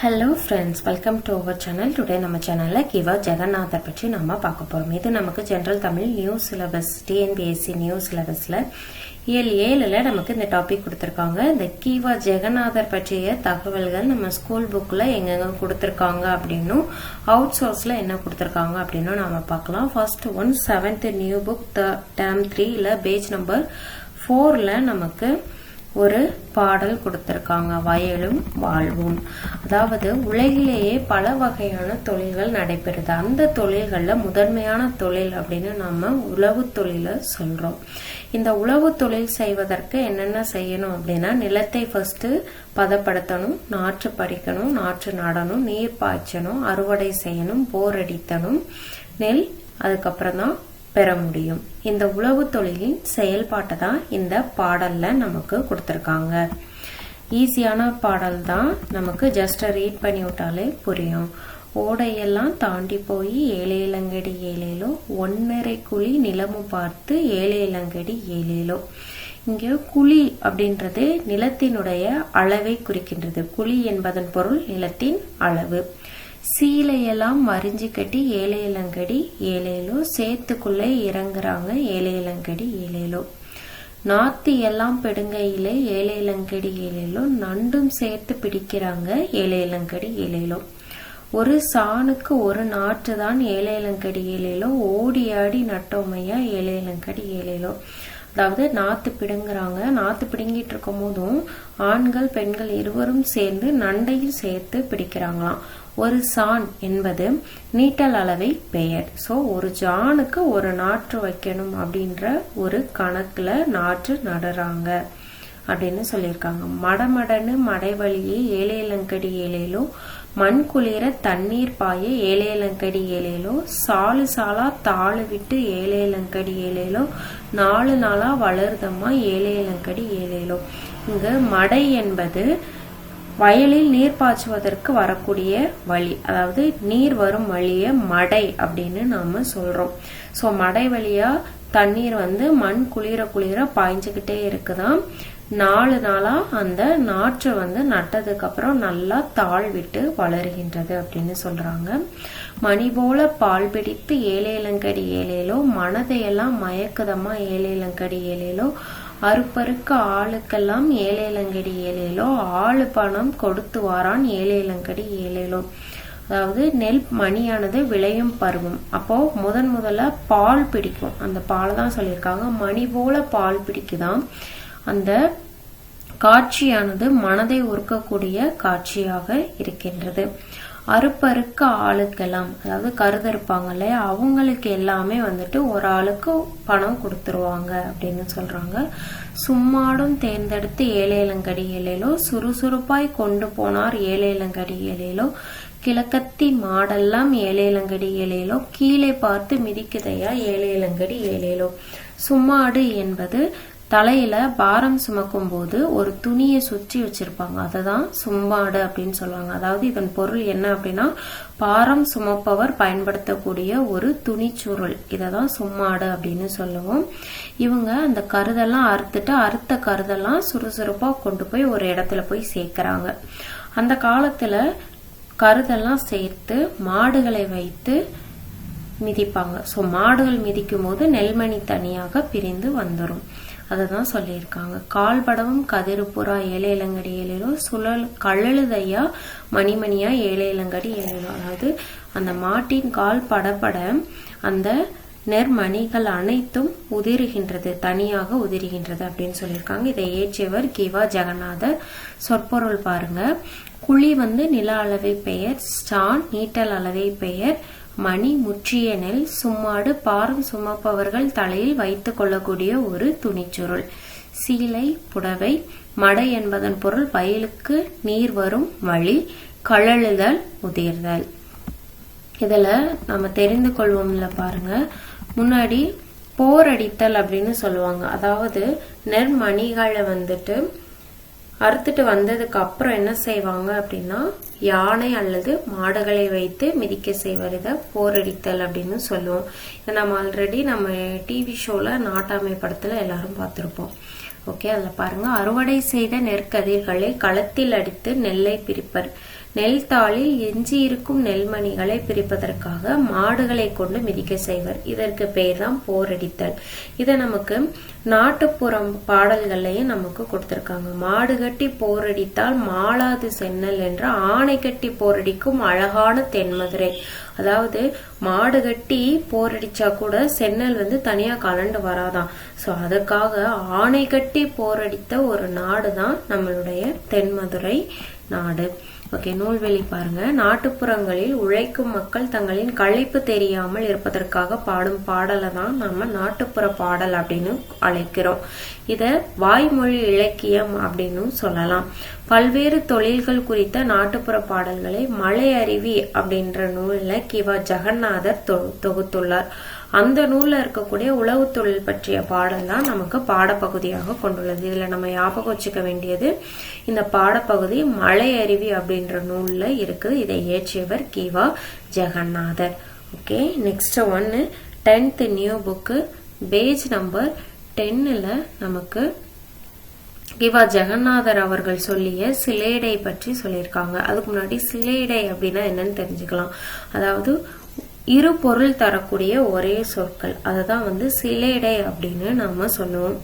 Hello friends welcome to our channel today நம்ம சேனலில் கிவா ஜெகநாதர் பற்றி நம்ம பார்க்க போகிறோம் இது நமக்கு general Tamil new syllabus TNPSC new சிலபஸில் இயல் ஏழில் நமக்கு இந்த டாபிக் கொடுத்துருக்காங்க. இந்த கீவா ஜெகநாதர் பற்றிய தகவல்கள் நம்ம ஸ்கூல் புக்கில் எங்கெங்க கொடுத்துருக்காங்க அப்படின்னும் அவுட் சோர்ஸில் என்ன கொடுத்துருக்காங்க அப்படின்னும் நம்ம பார்க்கலாம். First one seventh new book term த்ரீல பேஜ் நம்பர் ஃபோரில் நமக்கு ஒரு பாடல் கொடுத்திருக்காங்க. வயலும் வாழ்வும். அதாவது உலகிலேயே பல வகையான தொழில்கள் நடைபெறுது. அந்த தொழில்கள்ல முதன்மையான தொழில் அப்படின்னு நம்ம உழவு தொழிலை சொல்றோம். இந்த உழவு தொழில் செய்வதற்கு என்னென்ன செய்யணும் அப்படின்னா நிலத்தை ஃபஸ்ட்டு பதப்படுத்தணும் நாற்று பறிக்கணும் நாற்று நடணும் நீர் பாய்ச்சணும் அறுவடை செய்யணும் போர் அடித்தணும் நெல் அதுக்கப்புறம் தான் பெற முடியும். இந்த உழவு தொழிலின் செயல்பாட்டை தான் இந்த பாடல்ல நமக்கு கொடுத்துருக்காங்க. ஈஸியான பாடல் தான் நமக்கு ஜஸ்ட் ரீட் பண்ணி விட்டாலே புரியும். ஓடையெல்லாம் தாண்டி போய் ஏழை இளங்கடி ஏழேலோ ஒன்னரை குழி நிலமும் பார்த்து ஏழை இளங்கடி ஏழேலோ. இங்கே குழி அப்படின்றது நிலத்தினுடைய அளவை குறிக்கின்றது. குழி என்பதன் பொருள் நிலத்தின் அளவு. சீலையெல்லாம் வரிஞ்சு கட்டி ஏழை இளங்கடி ஏழேலோ சேத்துக்குள்ளே இறங்குறாங்க ஏழை இளங்கடி ஏழேலோ நாத்தி எல்லாம் பெடுங்கையிலே ஏழை இளங்கடி ஏழேலோ நண்டும் சேர்த்து பிடிக்கிறாங்க ஏழை இளங்கடி ஒரு சாணுக்கு ஒரு நாற்று தான் ஏழை இளங்கடி ஓடி ஆடி நட்டோமையா ஏழை இளங்கடி அதாவது நாத்து பிடுங்குறாங்க. நாத்து பிடுங்கிட்டு இருக்கும் போதும் ஆண்கள் பெண்கள் இருவரும் சேர்ந்து நண்டையில் சேர்த்து பிடிக்கிறாங்களாம். ஒரு சான் என்பது நீட்டல் அளவை பெயர். ஸோ ஒரு ஜானுக்கு ஒரு நாற்று வைக்கணும் அப்படின்ற ஒரு கணக்கில் நாற்று நடுறாங்க. அப்படின்னு சொல்லியிருக்காங்க. மடமடன்னு மடைவழியே ஏழேலங்கடி ஏழேலோ மண் குளிர தண்ணீர் பாய ஏழேலங்கடி ஏழேலோ சாலு சாலா தாழு விட்டு ஏழேலங்கடி ஏழேலோ நாலு நாளா வளருதம்மா ஏழேலங்கடி ஏழேலோ. இங்கு மடை என்பது வயலில் நீர் பாய்ச்சுவதற்கு வரக்கூடிய வழி அதாவது நீர் வரும் வழிய மடை அப்படின்னு நாம சொல்றோம். ஸோ மடை வழியா தண்ணீர் வந்து மண் குளிர குளிர பாய்ஞ்சுக்கிட்டே இருக்குதான் நாலு நாளா அந்த நாற்று வந்து நட்டதுக்கு அப்புறம் நல்லா தாழ் விட்டு வளருகின்றது அப்படின்னு சொல்றாங்க. மணி போல பால் பிடித்து ஏழேலங்கடி ஏழேலோ மனதையெல்லாம் மயக்குதமா ஏழேலங்கடி ஏழேலோ அறுப்பறுக்க ஆளுக்கெல்லாம் ஏழேலங்கடி ஏழேலோ ஆளு பணம் கொடுத்து வாரான் ஏழேலங்கடி ஏழேலோ. அதாவது நெல் மணியானது விளையும் பருவம். அப்போ முதன் முதல்ல பால் பிடிக்கும். அந்த பால் தான் சொல்லியிருக்காங்க. மணி போல பால் பிடிக்குதான் அந்த காட்சியானது மனதை உருக்கக்கூடிய காட்சியாக இருக்கின்றது. அறுப்பறுக்க ஆளுக்கெல்லாம் அதாவது கருதறுப்பாங்க இல்லையா? அவங்களுக்கு எல்லாமே வந்துட்டு ஒரு ஆளுக்கு பணம் கொடுத்துருவாங்க அப்படின்னு சொல்றாங்க. சும்மாடும் தேர்ந்தெடுத்து ஏழேலங்கடி ஏழேலோ சுறுசுறுப்பாய் கொண்டு போனார் ஏழேலங்கடி ஏழேலோ கிழக்கத்தி மாடெல்லாம் ஏழேலங்கடி ஏழேலோ கீழே பார்த்து மிதிக்குதையா ஏழேலங்கடி ஏழேலோ. சும்மாடு என்பது தலையில பாரம் சுமக்கும் போது ஒரு துணியை சுற்றி வச்சிருப்பாங்க. அதை தான் சும்பாடு அப்படின்னு சொல்லுவாங்க. அதாவது இதன் பொருள் என்ன அப்படின்னா பாரம் சுமப்பவர் பயன்படுத்தக்கூடிய ஒரு துணிச்சுருள். இதை தான் சும்மாடு அப்படின்னு சொல்லுவோம். இவங்க அந்த கருதெல்லாம் அறுத்துட்டு அறுத்த கருதெல்லாம் சுறுசுறுப்பா கொண்டு போய் ஒரு இடத்துல போய் சேர்க்கிறாங்க. அந்த காலத்துல கருதெல்லாம் சேர்த்து மாடுகளை வைத்து மிதிப்பாங்க. ஸோ மாடுகள் மிதிக்கும் போது நெல்மணி தனியாக பிரிந்து வந்துடும் அதை தான் சொல்லியிருக்காங்க. கால்படவும் கதிர்புறா ஏழை இளங்கடி ஏழிலோ சுழல் கழழுதையா மணிமணியா ஏழை இளங்கடி ஏழிலோ அதாவது அந்த மாட்டின் கால் படப்பட அந்த நெர்மணிகள் அனைத்தும் உதிருகின்றது தனியாக உதிருகின்றது அப்படின்னு சொல்லியிருக்காங்க. இதை ஏற்றியவர் கிவா ஜெகநாதர். சொற்பொருள் பாருங்க. குழி வந்து நில அளவை பெயர் ஸ்டான் நீட்டல் அளவை பெயர் மணி முற்றிய நெல் சும்மாடு பாரம் சுமப்பவர்கள் தலையில் வைத்துக் கொள்ளக்கூடிய ஒரு துணிச்சுருள். சீலை புடவை மடை என்பதன் பொருள் வயலுக்கு நீர் வரும் வழி கழழுதல் உதிர்தல். இதுல நம்ம தெரிந்து கொள்வோம்ல பாருங்க. முன்னாடி போர் அடித்தல் அப்படின்னு சொல்லுவாங்க. அதாவது நெற்மணிகளை வந்துட்டு அறுத்துட்டு வந்ததுக்கு அப்புறம் என்ன செய்வாங்க அப்படின்னா யானை அல்லது மாடுகளை வைத்து மிதிக்க செய்வது இதை போரடித்தல் அப்படின்னு சொல்லுவோம். இதை நம்ம ஆல்ரெடி நம்ம டிவி ஷோல நாட்டாமை படத்துல எல்லாரும் பார்த்துருப்போம். ஓகே அதில் பாருங்க. அறுவடை செய்த நெற்கதிர்களை களத்தில் அடித்து நெல்லை பிரிப்பர். நெல் தாளில் எஞ்சியிருக்கும் நெல்மணிகளை பிரிப்பதற்காக மாடுகளை கொண்டு மிதிக்க செய்வர். இதற்கு பெயர் தான் போரடித்தல். இதை நமக்கு நாட்டுப்புறம் பாடல்கள்லையும் நமக்கு கொடுத்திருக்காங்க. மாடு கட்டி போரடித்தால் மாளாது சென்னல் என்ற ஆணை கட்டி போரடிக்கும் அழகான தென்மதுரை. அதாவது மாடு கட்டி போரடிச்சா கூட சென்னல் வந்து தனியா கலண்டு வராதாம் சோ அதுக்காக ஆணை கட்டி போரடித்த ஒரு நாடு தான் நம்மளுடைய தென்மதுரை. நாடு. ஓகே நூல்வெளி பாருங்க. நாட்டுப்புறங்களில் உழைக்கும் மக்கள் தங்களின் களைப்பு தெரியாமல் இருப்பதற்காக பாடும் பாடலை தான் நம்ம நாட்டுப்புற பாடல் அப்படின்னு அழைக்கிறோம். இத வாய்மொழி இலக்கியம் அப்படின்னு சொல்லலாம். பல்வேறு தொழில்கள் குறித்த நாட்டுப்புற பாடல்களை மலை அருவி அப்படின்ற நூலில் கிவா ஜெகநாதர் தொகுத்துள்ளார். அந்த நூல்ல இருக்கக்கூடிய உழவு தொழில் பற்றிய பாடல் தான் நமக்கு பாடப்பகுதியாக கொண்டுள்ளது. இதுல நம்ம ஞாபகம் வச்சுக்க வேண்டியது இந்த பாடப்பகுதி மலை அருவி அப்படின்ற நூலில் இருக்குது. இதை இயற்றியவர் கிவா ஜெகநாதர். ஓகே நெக்ஸ்ட் ஒன்று tenth new book page number டென்னில் நமக்கு கிவா ஜெகநாதர் அவர்கள் சொல்லிய சிலேடை பற்றி சொல்லியிருக்காங்க. அதுக்கு முன்னாடி சிலேடை அப்படின்னா என்னன்னு தெரிஞ்சுக்கலாம். அதாவது இரு பொருள் தரக்கூடிய ஒரே சொற்கள். அதை தான் வந்து சிலேடை அப்படின்னு நாம சொல்லுவோம்.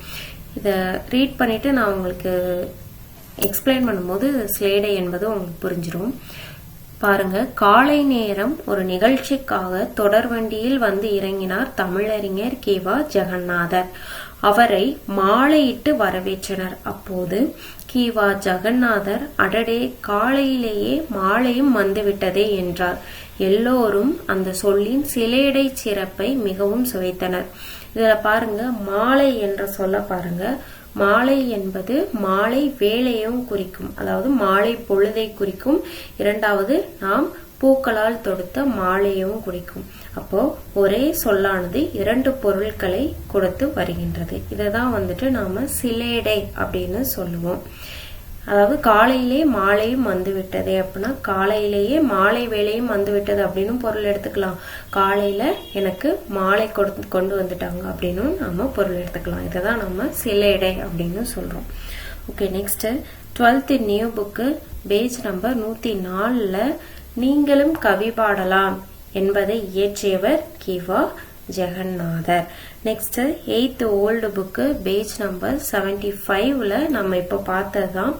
இதை ரீட் பண்ணிட்டு நான் உங்களுக்கு எக்ஸ்பிளைன் பண்ணும்போது சிலேடை என்பது உங்களுக்கு புரிஞ்சிடும் பாருங்க காலை நேரம் ஒரு நிகழ்ச்சிக்காக தொடர்வண்டியில் வந்து இறங்கினார் தமிழறிஞர் கேவா ஜெகநாதர். அவரை மாலையிட்டு வரவேற்றனர். அப்போது கீவா ஜெகநாதர் அடடே காலையிலேயே மாலையும் வந்துவிட்டதே என்றார். எல்லோரும் அந்த சொல்லின் சிலேடை சிறப்பை மிகவும் சுவைத்தனர். இதுல பாருங்க மாலை என்ற சொல்ல பாருங்க. மாலை என்பது மாலை வேலையும் குறிக்கும் அதாவது மாலை பொழுதை குறிக்கும். இரண்டாவது நாம் பூக்களால் தொடுத்த மாலையும் குறிக்கும். அப்போ ஒரே சொல்லானது இரண்டு பொருட்களை கொடுத்து வருகின்றது. இதை தான் வந்துட்டு நாம சிலேடை அப்படின்னு சொல்லுவோம். அதாவது காலையிலே மாலையும் வந்து விட்டது அப்படின்னா காலையிலேயே மாலை வேலையும் வந்து விட்டது அப்படின்னு பொருள் எடுத்துக்கலாம். காலையில எனக்கு மாலை கொடு கொண்டு வந்துட்டாங்க அப்படின்னு நாம பொருள் எடுத்துக்கலாம். இதை தான் நம்ம சிலேடை அப்படின்னு சொல்றோம். Okay next twelfth new book page number நூத்தி நாலுல நீங்களும் கவி பாடலாம் என்பதை இயற்றியவர் Kiva Jaganathar. Next eighth old book page number seventy ஃபைவ்ல நம்ம இப்போ பார்த்ததுதான்.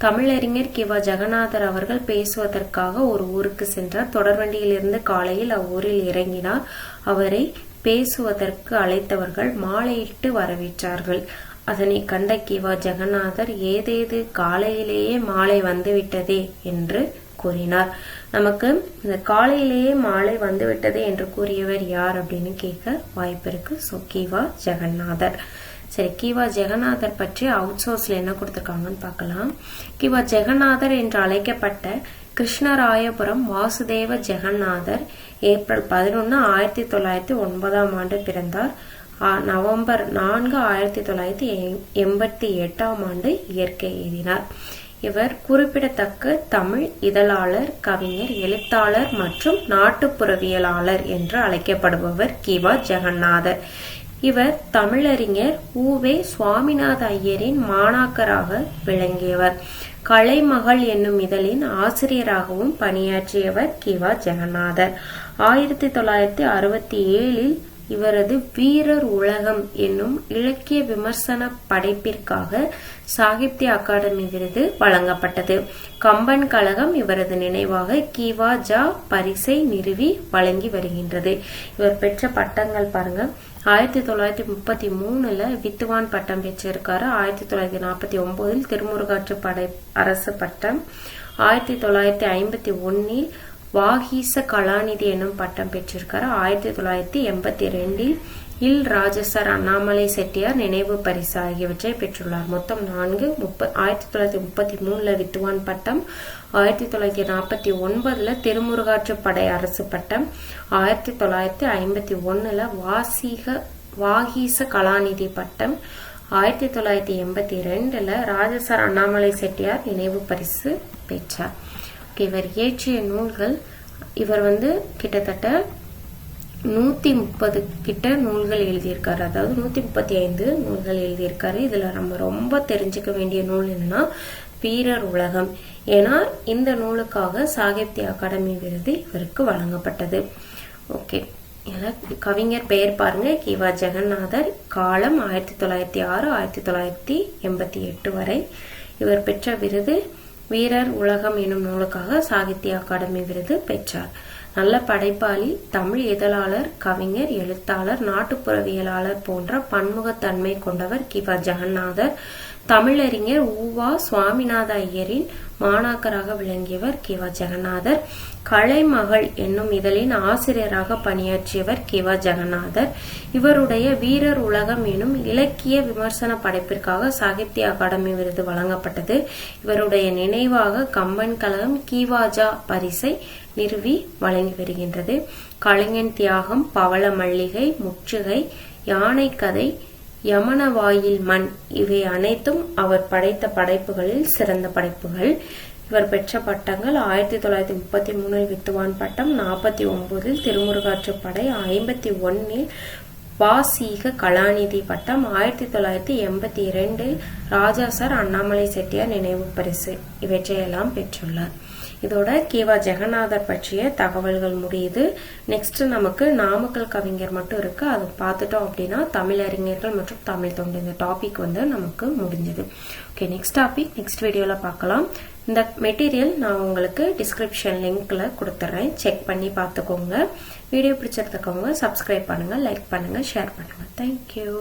தமிழறிஞர் கிவா ஜெகநாதர் அவர்கள் பேசுவதற்காக ஒரு ஊருக்கு சென்றார். தொடர்வண்டியிலிருந்து காலையில் அவ்வூரில் இறங்கினார். அவரை பேசுவதற்கு அழைத்தவர்கள் மாலையிட்டு வரவேற்றார்கள். அதனை கண்ட கிவா ஜெகநாதர் ஏதேது காலையிலேயே மாலை வந்துவிட்டதே என்று கூறினார். நமக்கு இந்த காலையிலேயே மாலை வந்துவிட்டது என்று கூறியவர் யார் அப்படின்னு கேட்க வாய்ப்பு இருக்கு. ஸோ கிவா ஜெகநாதர். சரி கிவா ஜெகநாதர் பற்றி அவுட் சோர்ஸ்ல என்ன கொடுத்துருக்காங்கன்னு பார்க்கலாம். கிவா ஜெகநாதர் என்று அழைக்கப்பட்ட கிருஷ்ணராயபுரம் வாசுதேவ ஜெகநாதர் ஏப்ரல் பதினொன்று ஆயிரத்தி தொள்ளாயிரத்தி ஒன்பதாம் ஆண்டு பிறந்தார். நவம்பர் நான்கு ஆயிரத்தி தொள்ளாயிரத்தி எண்பத்தி எட்டாம் ஆண்டு இயற்கை எழுதினார். இவர் குறிப்பிடத்தக்க தமிழ் இதழாளர் கவிஞர் எழுத்தாளர் மற்றும் நாட்டுப்புறவியலாளர் என்று அழைக்கப்படுபவர் கிவா ஜெகநாதர். இவர் தமிழறிஞர் ஊவே சுவாமிநாத ஐயரின் மாணாக்கராக விளங்கியவர். கலைமகள் என்னும் இதழின் ஆசிரியராகவும் பணியாற்றியவர் கிவா ஜெகநாதர். ஆயிரத்தி தொள்ளாயிரத்தி அறுபத்தி ஏழில் இவரது வீரர் உலகம் என்னும் இலக்கிய விமர்சன படைப்பிற்காக சாகித்ய அகாடமி விருது வழங்கப்பட்டது. கம்பன் கழகம் இவரது நினைவாக கிவா ஜா பரிசை நிறுவி வழங்கி வருகின்றது. இவர் பெற்ற பட்டங்கள் பாருங்க. ஆயிரத்தி தொள்ளாயிரத்தி முப்பத்தி மூணுல வித்துவான் பட்டம் பெற்றிருக்காரு. ஆயிரத்தி தொள்ளாயிரத்தி நாற்பத்தி ஒன்பதில் திருமுருகாற்று படை அரசு பட்டம். ஆயிரத்தி தொள்ளாயிரத்தி ஐம்பத்தி ஒன்னில் வாகீச கலாநிதி என்னும் பட்டம் பெற்றிருக்காரு. ஆயிரத்தி தொள்ளாயிரத்தி எண்பத்தி ரெண்டில் இல் ராஜசர் அண்ணாமலை செட்டியார் நினைவு பரிசு ஆகியவற்றை பெற்றுள்ளார். மொத்தம் நான்கு முப்ப ஆயிரத்தி தொள்ளாயிரத்தி முப்பத்தி மூணுல வித்துவான் பட்டம் ஆயிரத்தி தொள்ளாயிரத்தி நாற்பத்தி ஒன்பதுல திருமுருகாற்று படை அரசு பட்டம் ஆயிரத்தி தொள்ளாயிரத்தி ஐம்பத்தி ஒன்னுல வாசிக வாகீச கலாநிதி பட்டம் ஆயிரத்தி தொள்ளாயிரத்தி எண்பத்தி ரெண்டுல ராஜசர் அண்ணாமலை செட்டியார் நினைவு பரிசு பெற்றார். இவர் இயற்றிய நூல்கள் இவர் வந்து கிட்டத்தட்ட நூத்தி முப்பது கிட்ட நூல்கள் எழுதியிருக்காரு. அதாவது நூத்தி முப்பத்தி ஐந்து நூல்கள் எழுதியிருக்காரு. இதுல நம்ம ரொம்ப தெரிஞ்சுக்க வேண்டிய நூல் என்னன்னா வீரர் உலகம். ஏன்னா இந்த நூலுக்காக சாகித்ய அகாடமி விருது இவருக்கு வழங்கப்பட்டது. ஓகே கவிஞர் பெயர் பாருங்க. கிவா ஜெகநாதர் காலம் ஆயிரத்தி தொள்ளாயிரத்தி ஆறு ஆயிரத்தி தொள்ளாயிரத்தி எண்பத்தி எட்டு வரை இவர் பெற்ற விருது. வீரர் உலகம் எனும் நூலுக்காக சாகித்ய அகாடமி விருது பெற்றார். நல்ல படைப்பாளி தமிழ் இதழாளர் கவிஞர் எழுத்தாளர் நாட்டுப்புறவியலாளர் போன்ற பன்முகத்தன்மை கொண்டவர் கிவா ஜெகநாதர். தமிழறிஞர் ஊவா சுவாமிநாத ஐயரின் மாணாக்கராக விளங்கியவர் கிவா ஜெகநாதர். கலைமகள் என்னும் இதழின் ஆசிரியராக பணியாற்றியவர் கிவா ஜெகநாதர். இவருடைய வீரர் உலகம் எனும் இலக்கிய விமர்சன படைப்பிற்காக சாகித்ய அகாடமி விருது வழங்கப்பட்டது. இவருடைய நினைவாக கம்பன் கழகம் கீவாஜா பரிசை நிறுவி வழங்கி வருகின்றது. கலைஞன் தியாகம் பவள மல்லிகை முற்றுகை யானை கதை யமன வாயில் மண் இவை அனைத்தும் அவர் படைத்த படைப்புகளில் சிறந்த படைப்புகள். இவர் பெற்ற பட்டங்கள் ஆயிரத்தி தொள்ளாயிரத்தி முப்பத்தி மூணில் வித்துவான் பட்டம் நாற்பத்தி ஒன்பதில் திருமுருகாற்று படை ஐம்பத்தி ஒன்னில் வாசீக கலாநிதி பட்டம் ஆயிரத்தி தொள்ளாயிரத்தி எண்பத்தி இரண்டில் ராஜா சார் அண்ணாமலை செட்டியார் நினைவு பரிசு. இவற்றையெல்லாம் பெற்றுள்ளார். இதோட கேவா ஜெகநாதர் பற்றிய தகவல்கள் முடியுது. நெக்ஸ்ட் நமக்கு நாமக்கல் கவிஞர் மட்டும் இருக்கு. அதை பார்த்துட்டோம் அப்படின்னா தமிழ் அறிஞர்கள் மற்றும் தமிழ் தொண்டு. இந்த டாபிக் வந்து நமக்கு முடிஞ்சது. ஓகே நெக்ஸ்ட் டாபிக் நெக்ஸ்ட் வீடியோவில் பார்க்கலாம். இந்த மெட்டீரியல் நான் உங்களுக்கு டிஸ்கிரிப்ஷன் லிங்க்ல கொடுத்துட்றேன் செக் பண்ணி பார்த்துக்கோங்க. வீடியோ பிடிச்சிருக்கவங்க சப்ஸ்கிரைப் பண்ணுங்க லைக் பண்ணுங்க ஷேர் பண்ணுங்க. Thank you